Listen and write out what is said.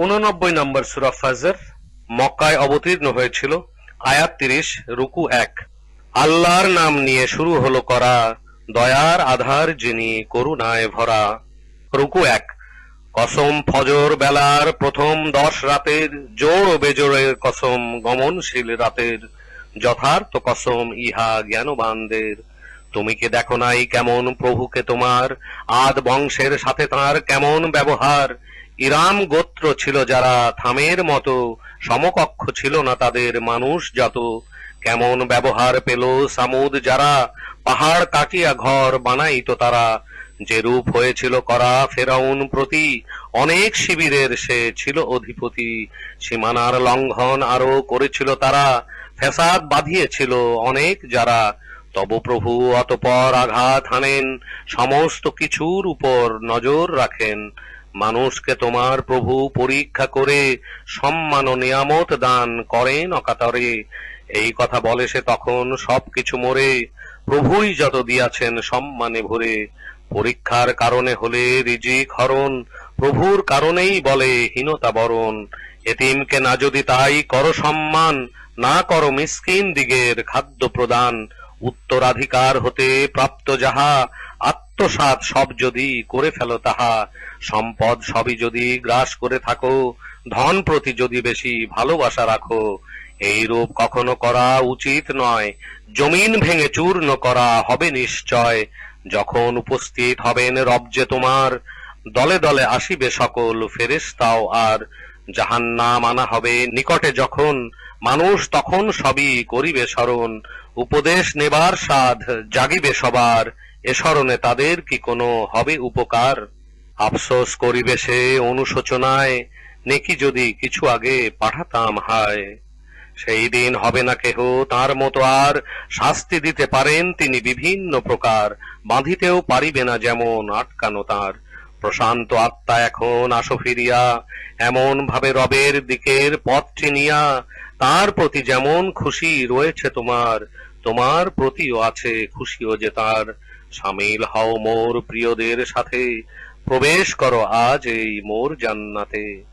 উননব্বই নম্বর সুরা ফাজর মক্কায় অবতীর্ণ হয়েছিল, আয়াত তিরিশ, রুকু এক। আল্লাহর নাম নিয়ে শুরু হলো করা, দয়ার আধার যিনি করুণায় ভরা। রুকু এক। কসম ফজর বেলার প্রথম দশ রাতের জোর ও বেজোরের কসম গমনশীল রাতের যথার্থ কসম, ইহা জ্ঞানবানদের। তুমি কি দেখো নাই কেমন প্রভুকে তোমার? আদ বংশের সাথে তার কেমন ব্যবহার? ইরাম গোত্র ছিল যারা থামের মতো সমকক্ষ ছিল না তাদের মানুষ যত। কেমন ব্যবহার পেল সামুদ যারা, পাহাড় কাটিয়া ঘর বানাইতো তারা। যে রূপ হয়েছিল করা ফেরাউন প্রতি, অনেক শিবিরের সে ছিল অধিপতি। সীমানার লঙ্ঘন আরও করেছিল তারা ফেসাদ বাঁধিয়েছিল অনেক যারা। তব প্রভু অতপর আঘাত হানেন, সমস্ত কিছুর উপর নজর রাখেন। মানুষকে তোমার প্রভু পরীক্ষা করে সম্মান ও নিয়ামত দান করেন অকাতরে। এই কথা বলে সে তখন সবকিছু মরে, প্রভুই যত দিয়াছেন সম্মানে ভরে। পরীক্ষার কারণে হলে রিজিক হরণ প্রভুর কারণেই বলে হীনতা বরণ। এতিমকে না যদি তাই করো সম্মান, না করো মিসকিন দিগের খাদ্য প্রদান। উত্তরাধিকার হতে প্রাপ্ত যাহা আত্মসাৎ সব যদি করে ফেলো তাহা, সম্পদ সবই যদি গ্রাস করে থাকো, ধন প্রতি যদি বেশি ভালোবাসা রাখো এই রূপ কখনো করা উচিত নয়। জমিন ভেঙে চূর্ণ করা হবে নিশ্চয়। যখন উপস্থিত হবেন রব যে তোমার, দলে দলে আসিবে সকল ফেরেশতাও। আর জাহান্নাম আনা হবে নিকটে যখন, মানুষ তখন সবই করিবে স্মরণ। উপদেশ নেবার সাধ জাগিবে সবার। এ স্মরণে তাদের কি কোনো হবে উপকার? আফসোস করিবে সে অনুশোচনায়, নেকি যদি কিছু আগে পাঠাতাম, হায়! সেই দিন হবে না কেহ, তার মতো আর শাস্তি দিতে পারেন তিনি বিভিন্ন প্রকার, বাঁধিতেও পারিবে না যেমন আটকানো তার। প্রশান্ত আত্মা এখন আসো ফিরিয়া এমন ভাবে রবের দিকের পথ চিনিয়া, তার প্রতি যেমন খুশি রয়েছে তোমার তোমার প্রতিও আছে খুশিও যে তার। সামিল হও মোর প্রিয়দের সাথে। প্রবেশ করো আজ এই মোর জান্নাতে।